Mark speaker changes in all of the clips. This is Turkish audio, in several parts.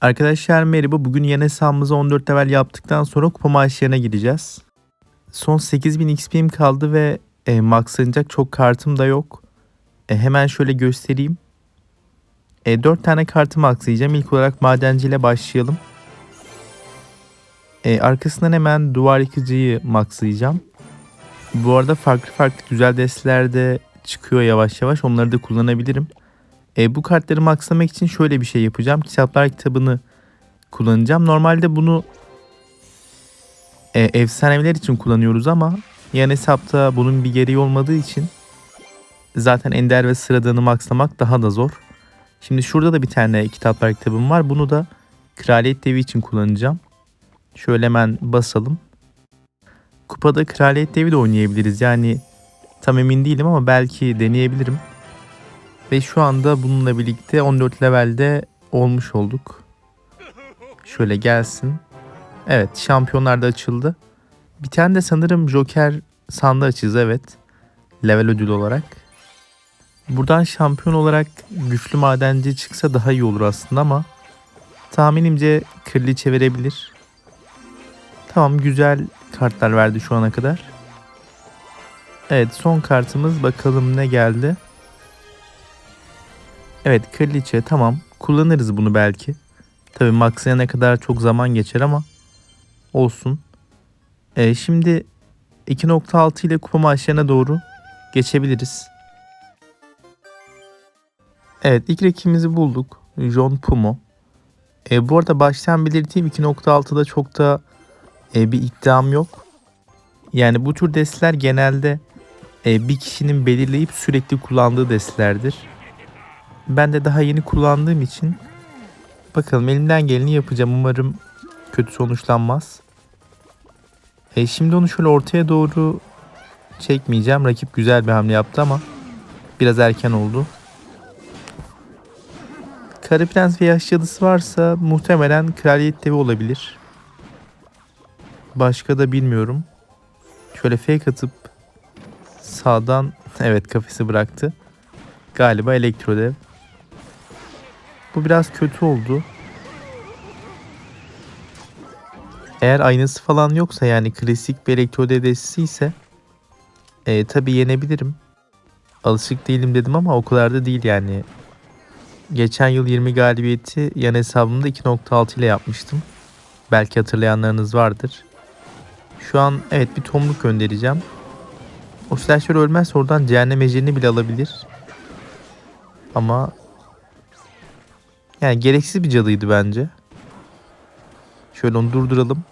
Speaker 1: Arkadaşlar merhaba. Bugün yeni hesabımızı 14 level yaptıktan sonra kupa maaşlarına gideceğiz. Son 8000 XP'm kaldı ve e, maxlanacak çok kartım da yok. E, hemen şöyle göstereyim. E, 4 tane kartı maxlayacağım. İlk olarak madenci ile başlayalım. E, arkasından hemen duvar yıkıcıyı maxlayacağım. Bu arada farklı farklı güzel destelerde çıkıyor yavaş yavaş. Onları da kullanabilirim. E, bu kartları maxlamak için şöyle bir şey yapacağım. Kitaplar kitabını kullanacağım. Normalde bunu e, efsaneviler için kullanıyoruz ama yan hesapta bunun bir gereği olmadığı için zaten ender ve sıradanı maxlamak daha da zor. Şimdi şurada da bir tane kitaplar kitabım var. Bunu da kraliyet devi için kullanacağım. Şöyle hemen basalım. Kupada kraliyet devi de oynayabiliriz. Yani tam emin değilim ama belki deneyebilirim. Ve şu anda bununla birlikte 14 levelde olmuş olduk. Şöyle gelsin. Evet şampiyonlar da açıldı. Bir tane de sanırım Joker sandığı açacağız evet. Level ödül olarak. Buradan şampiyon olarak güçlü madenci çıksa daha iyi olur aslında ama tahminimce kraliçe verebilir. Tamam güzel kartlar verdi şu ana kadar. Evet son kartımız bakalım ne geldi. Evet kraliçe tamam kullanırız bunu belki. Tabi maxlayana kadar çok zaman geçer ama olsun. Ee, şimdi 2.6 ile kupa maçlarına doğru geçebiliriz. Evet ilk rakibimizi bulduk. John Pumo. E, bu arada baştan belirteyim 2.6'da çok da e, bir iddiam yok. Yani bu tür desteler genelde e, bir kişinin belirleyip sürekli kullandığı destelerdir. Ben de daha yeni kullandığım için bakalım elimden geleni yapacağım. Umarım kötü sonuçlanmaz. E, şimdi onu şöyle ortaya doğru çekmeyeceğim. Rakip güzel bir hamle yaptı ama biraz erken oldu. Kara Prens ve Yaş Cadısı varsa muhtemelen Kraliyet Devi olabilir. Başka da bilmiyorum. Şöyle fake atıp sağdan evet kafesi bıraktı. Galiba Elektrodev. Bu biraz kötü oldu. Eğer aynası falan yoksa yani klasik bir elektrodev destesi ise e, tabi yenebilirim. Alışık değilim dedim ama o kadar da değil yani. Geçen yıl 20 galibiyeti yan hesabımda 2.6 ile yapmıştım. Belki hatırlayanlarınız vardır. Şu an evet bir tomruk göndereceğim. O slasher ölmezse oradan cehennem ejderini bile alabilir. Ama yani gereksiz bir cadıydı bence. Şöyle onu durduralım.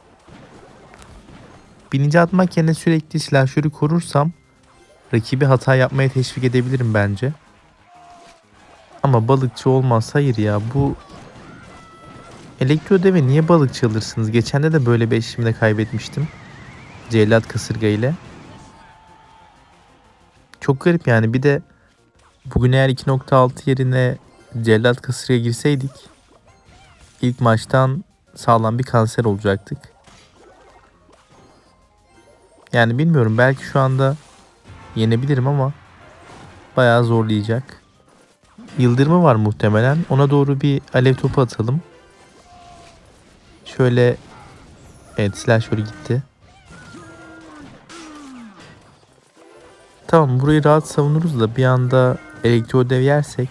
Speaker 1: Bininci atmak yerine sürekli silahşörü korursam rakibi hata yapmaya teşvik edebilirim bence. Ama balıkçı olmaz. Hayır ya bu Elektro deve niye balıkçı alırsınız? Geçende de böyle bir eşimde kaybetmiştim. Cellat kasırga ile. Çok garip yani. Bir de bugün eğer 2.6 yerine Cellat kasırga girseydik ilk maçtan sağlam bir kanser olacaktık. Yani bilmiyorum belki şu anda yenebilirim ama bayağı zorlayacak. Yıldırımı var muhtemelen. Ona doğru bir alev topu atalım. Şöyle evet silah şöyle gitti. Tamam burayı rahat savunuruz da bir anda elektro dev yersek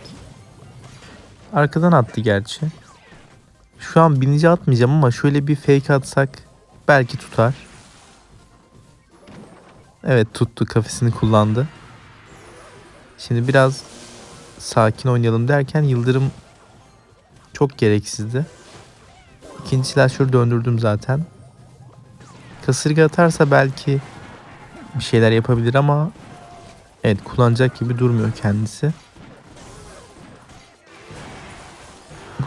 Speaker 1: arkadan attı gerçi. Şu an binici atmayacağım ama şöyle bir fake atsak belki tutar. Evet tuttu kafesini kullandı. Şimdi biraz sakin oynayalım derken Yıldırım çok gereksizdi. İkinci silahşörü döndürdüm zaten. Kasırga atarsa belki bir şeyler yapabilir ama evet kullanacak gibi durmuyor kendisi.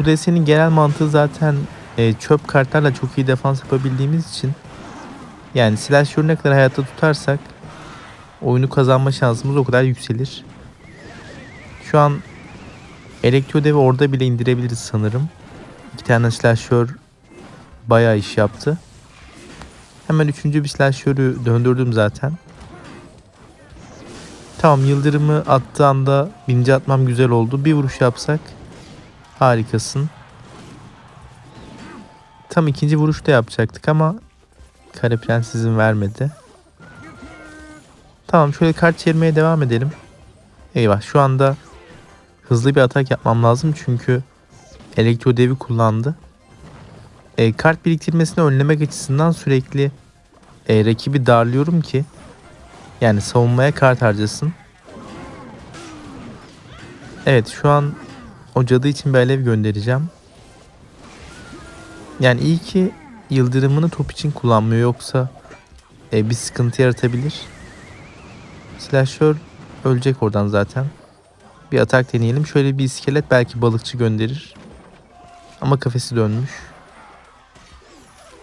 Speaker 1: Desenin genel mantığı zaten e, çöp kartlarla çok iyi defans yapabildiğimiz için yani silahşörü ne kadar hayatta tutarsak oyunu kazanma şansımız o kadar yükselir. Şu an Elektrodevi orada bile indirebiliriz sanırım. İki tane slasher bayağı iş yaptı. Hemen üçüncü bir slasher'ı döndürdüm zaten. Tamam yıldırımı attığı anda bince atmam güzel oldu. Bir vuruş yapsak harikasın. tam ikinci vuruşta yapacaktık ama Kare Prens izin vermedi. Tamam şöyle kart çevirmeye devam edelim. Eyvah şu anda hızlı bir atak yapmam lazım çünkü elektro devi kullandı. E, kart biriktirmesini önlemek açısından sürekli e, rakibi darlıyorum ki yani savunmaya kart harcasın. Evet şu an o cadı için bir alev göndereceğim. Yani iyi ki yıldırımını top için kullanmıyor yoksa e, bir sıkıntı yaratabilir. Slasher ölecek oradan zaten. Bir atak deneyelim. Şöyle bir iskelet belki balıkçı gönderir. Ama kafesi dönmüş.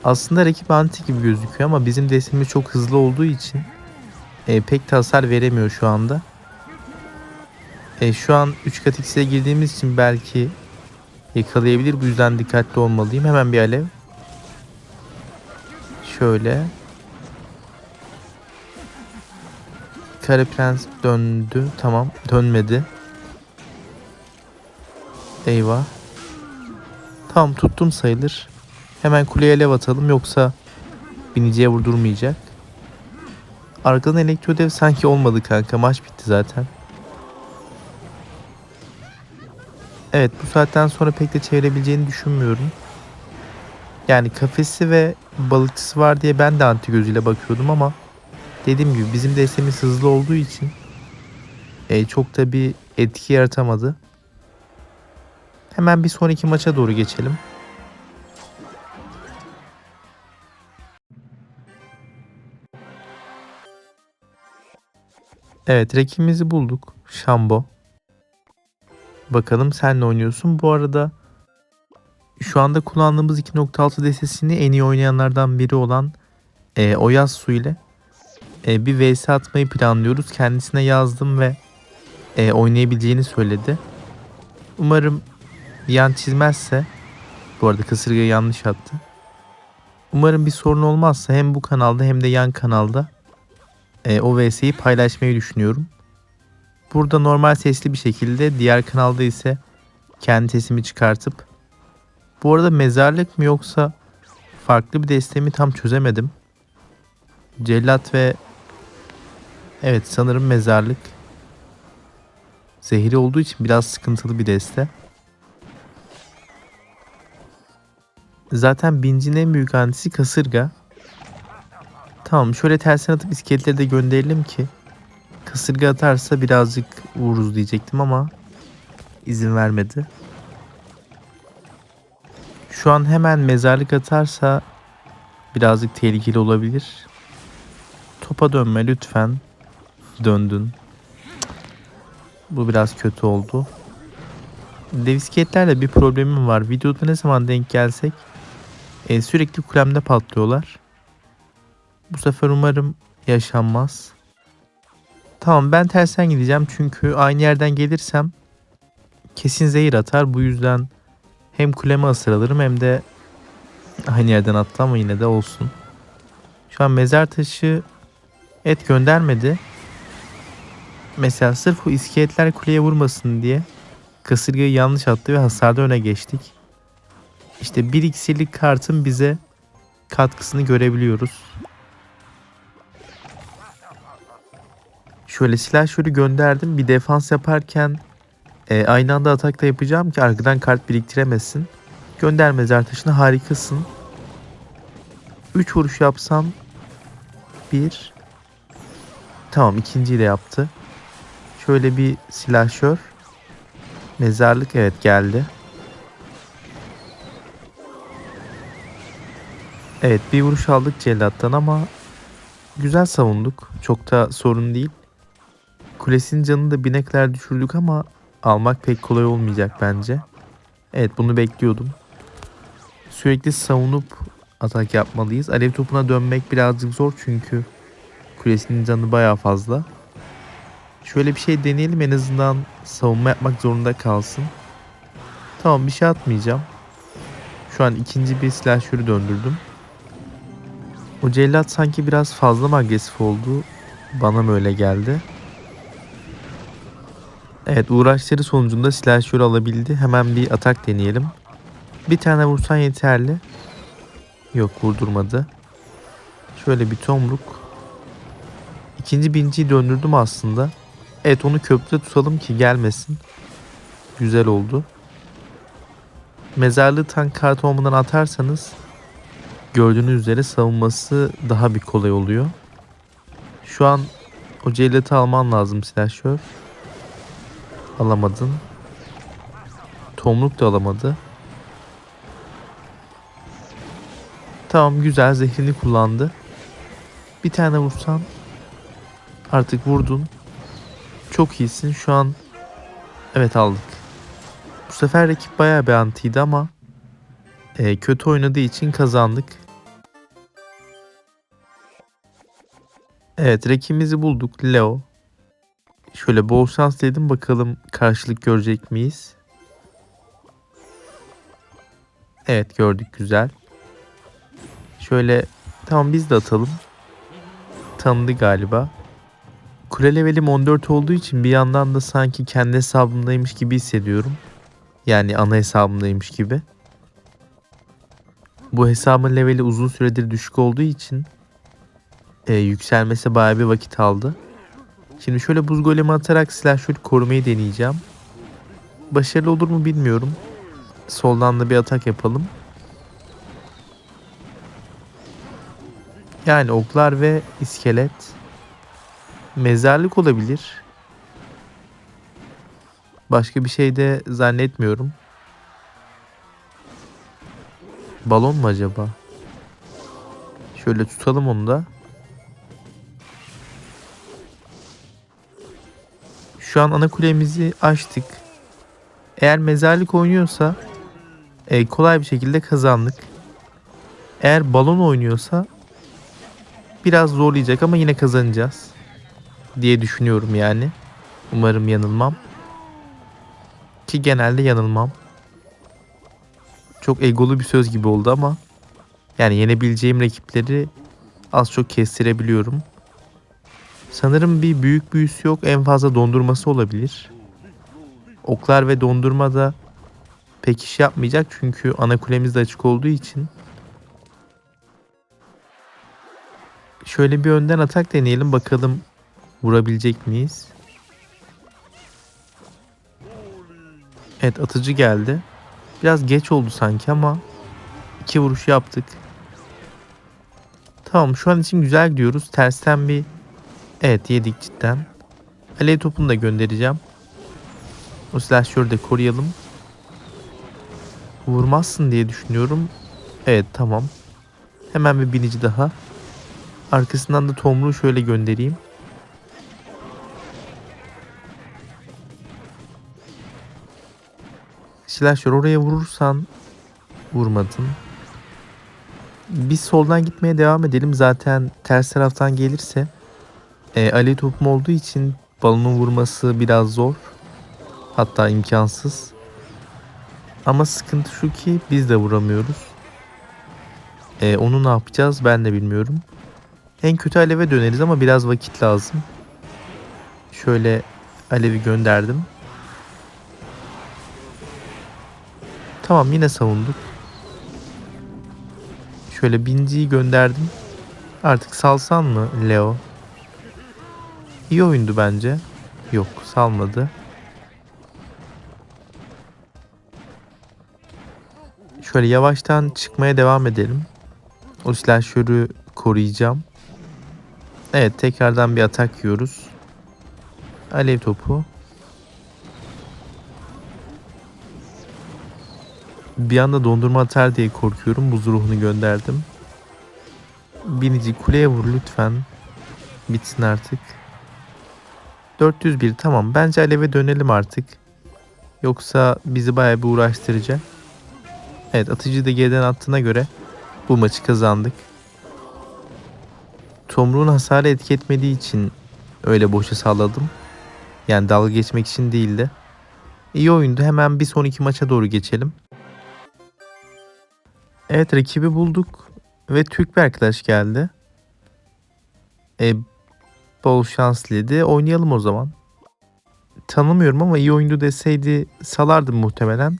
Speaker 1: Aslında rakip anti gibi gözüküyor ama bizim destemiz çok hızlı olduğu için e, pek de hasar veremiyor şu anda. E, şu an 3 kat X'e girdiğimiz için belki yakalayabilir. Bu yüzden dikkatli olmalıyım. Hemen bir alev. Şöyle. Kare Prens döndü. Tamam. Dönmedi. Eyvah. Tamam tuttum sayılır. Hemen kuleye alev atalım yoksa biniciye vurdurmayacak. Arkadan elektro dev sanki olmadı kanka. Maç bitti zaten. Evet bu saatten sonra pek de çevirebileceğini düşünmüyorum. Yani kafesi ve balıkçısı var diye ben de anti gözüyle bakıyordum ama dediğim gibi bizim destemiz hızlı olduğu için e, çok da bir etki yaratamadı. Hemen bir sonraki maça doğru geçelim. Evet rakibimizi bulduk. Şambo. Bakalım sen ne oynuyorsun. Bu arada şu anda kullandığımız 2.6 destesini en iyi oynayanlardan biri olan e, Oyasu ile e, bir vs atmayı planlıyoruz. Kendisine yazdım ve e, oynayabileceğini söyledi. Umarım yan çizmezse bu arada kasırgayı yanlış attı. Umarım bir sorun olmazsa hem bu kanalda hem de yan kanalda e, o vs'yi paylaşmayı düşünüyorum. Burada normal sesli bir şekilde diğer kanalda ise kendi sesimi çıkartıp bu arada mezarlık mı yoksa farklı bir destemi tam çözemedim. Cellat ve evet sanırım mezarlık. Zehri olduğu için biraz sıkıntılı bir deste. Zaten bincin en büyük antisi kasırga. Tamam şöyle tersine atıp iskeletleri de gönderelim ki kasırga atarsa birazcık vururuz diyecektim ama izin vermedi. Şu an hemen mezarlık atarsa birazcık tehlikeli olabilir. Topa dönme lütfen. Döndün. Bu biraz kötü oldu. Devisketlerle bir problemim var. Videoda ne zaman denk gelsek e, sürekli kulemde patlıyorlar. Bu sefer umarım yaşanmaz. Tamam ben tersten gideceğim çünkü aynı yerden gelirsem kesin zehir atar. Bu yüzden hem kuleme ısır alırım hem de aynı yerden attı ama yine de olsun. Şu an mezar taşı et göndermedi. Mesela sırf o iskeletler kuleye vurmasın diye kasırgayı yanlış attı ve hasarda öne geçtik. İşte bir iksirlik kartın bize katkısını görebiliyoruz. Şöyle silah şöyle gönderdim. Bir defans yaparken e, aynı anda atak da yapacağım ki arkadan kart biriktiremesin. Gönder mezar taşını harikasın. 3 vuruş yapsam 1 Tamam ikinciyi de yaptı. Şöyle bir silahşör. Mezarlık evet geldi. Evet bir vuruş aldık cellattan ama güzel savunduk. Çok da sorun değil. Kulesinin canını da binekler düşürdük ama almak pek kolay olmayacak bence. Evet bunu bekliyordum. Sürekli savunup atak yapmalıyız. Alev topuna dönmek birazcık zor çünkü kulesinin canı baya fazla. Şöyle bir şey deneyelim en azından savunma yapmak zorunda kalsın. Tamam bir şey atmayacağım. Şu an ikinci bir silahşörü döndürdüm. O cellat sanki biraz fazla mı agresif oldu? Bana mı öyle geldi? Evet uğraşları sonucunda silahşörü alabildi. Hemen bir atak deneyelim. Bir tane vursan yeterli. Yok vurdurmadı. Şöyle bir tomruk. İkinci binciyi döndürdüm aslında. Evet onu köprüde tutalım ki gelmesin. Güzel oldu. Mezarlığı tank kartı olmadan atarsanız gördüğünüz üzere savunması daha bir kolay oluyor. Şu an o cellatı alman lazım silahşör. Alamadın. Tomruk da alamadı. Tamam güzel zehrini kullandı. Bir tane vursan artık vurdun. Çok iyisin şu an. Evet aldık. Bu sefer rakip bayağı bir antiydi ama e, kötü oynadığı için kazandık. Evet rakibimizi bulduk Leo. Şöyle bol şans dedim bakalım karşılık görecek miyiz? Evet gördük güzel. Şöyle tamam biz de atalım. Tanıdı galiba. Kule levelim 14 olduğu için bir yandan da sanki kendi hesabımdaymış gibi hissediyorum. Yani ana hesabımdaymış gibi. Bu hesabın leveli uzun süredir düşük olduğu için e, yükselmesi bayağı bir vakit aldı. Şimdi şöyle buz golemi atarak silahşör korumayı deneyeceğim. Başarılı olur mu bilmiyorum. Soldan da bir atak yapalım. Yani oklar ve iskelet. Mezarlık olabilir. Başka bir şey de zannetmiyorum. Balon mu acaba? Şöyle tutalım onu da. Şu an ana kulemizi açtık. Eğer mezarlık oynuyorsa e, kolay bir şekilde kazandık. Eğer balon oynuyorsa biraz zorlayacak ama yine kazanacağız diye düşünüyorum yani. Umarım yanılmam. Ki genelde yanılmam. Çok egolu bir söz gibi oldu ama yani yenebileceğim rakipleri az çok kestirebiliyorum. Sanırım bir büyük büyüsü yok. En fazla dondurması olabilir. Oklar ve dondurma da pek iş yapmayacak çünkü ana kulemiz de açık olduğu için. Şöyle bir önden atak deneyelim bakalım vurabilecek miyiz? Evet atıcı geldi. Biraz geç oldu sanki ama iki vuruş yaptık. Tamam şu an için güzel gidiyoruz. Tersten bir evet yedik cidden. Alev topunu da göndereceğim. O silahşörü de koruyalım. Vurmazsın diye düşünüyorum. Evet tamam. Hemen bir binici daha. Arkasından da tomruğu şöyle göndereyim. Slasher oraya vurursan vurmadın. Biz soldan gitmeye devam edelim. Zaten ters taraftan gelirse e, Ali topum olduğu için balonun vurması biraz zor. Hatta imkansız. Ama sıkıntı şu ki biz de vuramıyoruz. E, onu ne yapacağız ben de bilmiyorum. En kötü aleve döneriz ama biraz vakit lazım. Şöyle alevi gönderdim. Tamam yine savunduk. Şöyle binciyi gönderdim. Artık salsan mı Leo? İyi oyundu bence. Yok salmadı. Şöyle yavaştan çıkmaya devam edelim. O silahşörü koruyacağım. Evet tekrardan bir atak yiyoruz. Alev topu. Bir anda dondurma atar diye korkuyorum. Buz ruhunu gönderdim. Binici kuleye vur lütfen. Bitsin artık. 401 tamam. Bence aleve dönelim artık. Yoksa bizi bayağı bir uğraştıracak. Evet atıcı da geriden attığına göre bu maçı kazandık. Tomruğun hasarı etki etmediği için öyle boşa salladım. Yani dalga geçmek için değildi. İyi oyundu. Hemen bir sonraki maça doğru geçelim. Evet rakibi bulduk ve Türk bir arkadaş geldi. E, bol şanslıydı. Oynayalım o zaman. Tanımıyorum ama iyi oyundu deseydi salardım muhtemelen.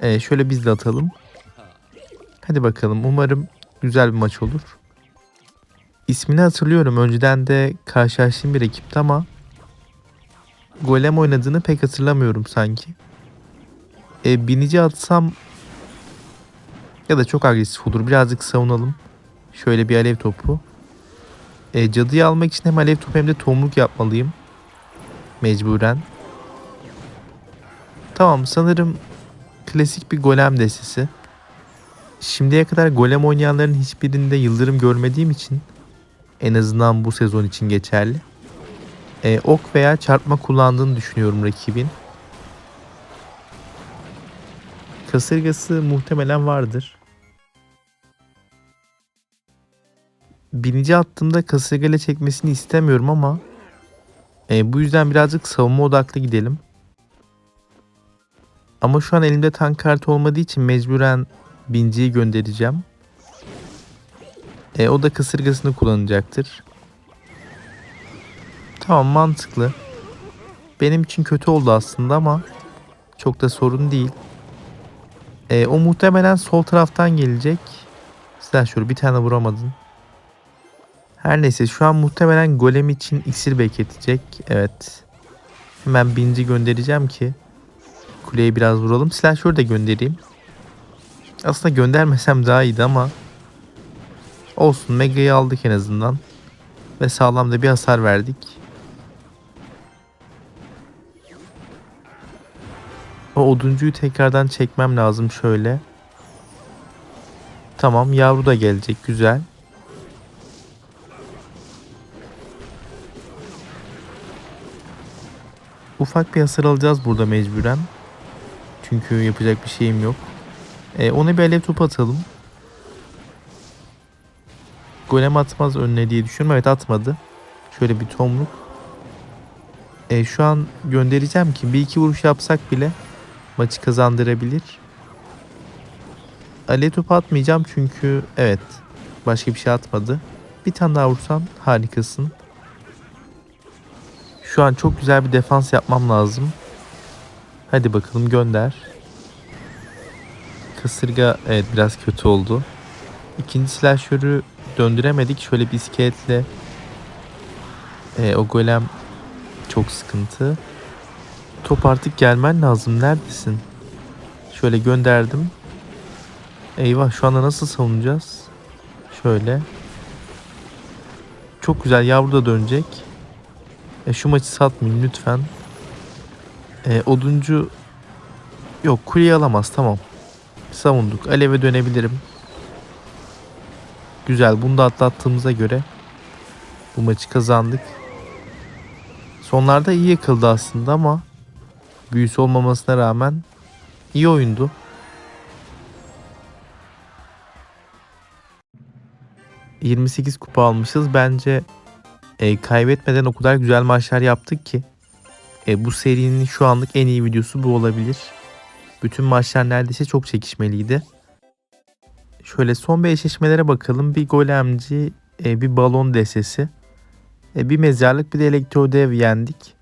Speaker 1: E, şöyle biz de atalım. Hadi bakalım umarım güzel bir maç olur. İsmini hatırlıyorum. Önceden de karşılaştığım bir ekipti ama golem oynadığını pek hatırlamıyorum sanki. E, binici atsam ya da çok agresif olur. Birazcık savunalım. Şöyle bir alev topu. E, cadıyı almak için hem alev topu hem de tomruk yapmalıyım. Mecburen. Tamam sanırım klasik bir golem destesi. Şimdiye kadar golem oynayanların hiçbirinde yıldırım görmediğim için en azından bu sezon için geçerli. E, ok veya çarpma kullandığını düşünüyorum rakibin. Kasırgası muhtemelen vardır. Binici attığımda kasırgayla çekmesini istemiyorum ama e, bu yüzden birazcık savunma odaklı gidelim. Ama şu an elimde tank kartı olmadığı için mecburen binciyi göndereceğim. E, o da kasırgasını kullanacaktır. Tamam mantıklı. Benim için kötü oldu aslında ama çok da sorun değil. E, o muhtemelen sol taraftan gelecek. Sen şöyle bir tane vuramadın. Her neyse şu an muhtemelen golem için iksir bekletecek. Evet. Hemen binci göndereceğim ki kuleye biraz vuralım. Silahşörü de göndereyim. Aslında göndermesem daha iyiydi ama olsun Mega'yı aldık en azından. Ve sağlam da bir hasar verdik. O oduncuyu tekrardan çekmem lazım şöyle. Tamam yavru da gelecek güzel. Ufak bir hasar alacağız burada mecburen. Çünkü yapacak bir şeyim yok. E, ona bir alev topu atalım. Golem atmaz önüne diye düşünüyorum. Evet atmadı. Şöyle bir tomruk. E, şu an göndereceğim ki bir iki vuruş yapsak bile maçı kazandırabilir. Alev topu atmayacağım çünkü evet başka bir şey atmadı. Bir tane daha vursan harikasın. Şu an çok güzel bir defans yapmam lazım. Hadi bakalım gönder. Kasırga evet biraz kötü oldu. İkinci silahşörü döndüremedik. Şöyle bir iskeletle e, o golem çok sıkıntı. Top artık gelmen lazım. Neredesin? Şöyle gönderdim. Eyvah şu anda nasıl savunacağız? Şöyle. Çok güzel yavru da dönecek. E, şu maçı satmayın lütfen. E, oduncu yok kuleyi alamaz tamam. Savunduk. Aleve dönebilirim. Güzel. Bunu da atlattığımıza göre bu maçı kazandık. Sonlarda iyi yakıldı aslında ama büyüsü olmamasına rağmen iyi oyundu. ...28 kupa almışız. Bence e, kaybetmeden o kadar güzel maçlar yaptık ki... E, ...bu serinin şu anlık en iyi videosu bu olabilir. Bütün maçlar neredeyse çok çekişmeliydi. Şöyle son bir eşleşmelere bakalım. Bir golemci, e, bir balon desesi, e, bir mezarlık, bir de elektrodev yendik.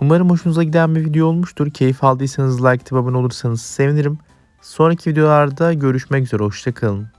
Speaker 1: Umarım hoşunuza giden bir video olmuştur. Keyif aldıysanız like abone olursanız sevinirim. Sonraki videolarda görüşmek üzere. Hoşçakalın.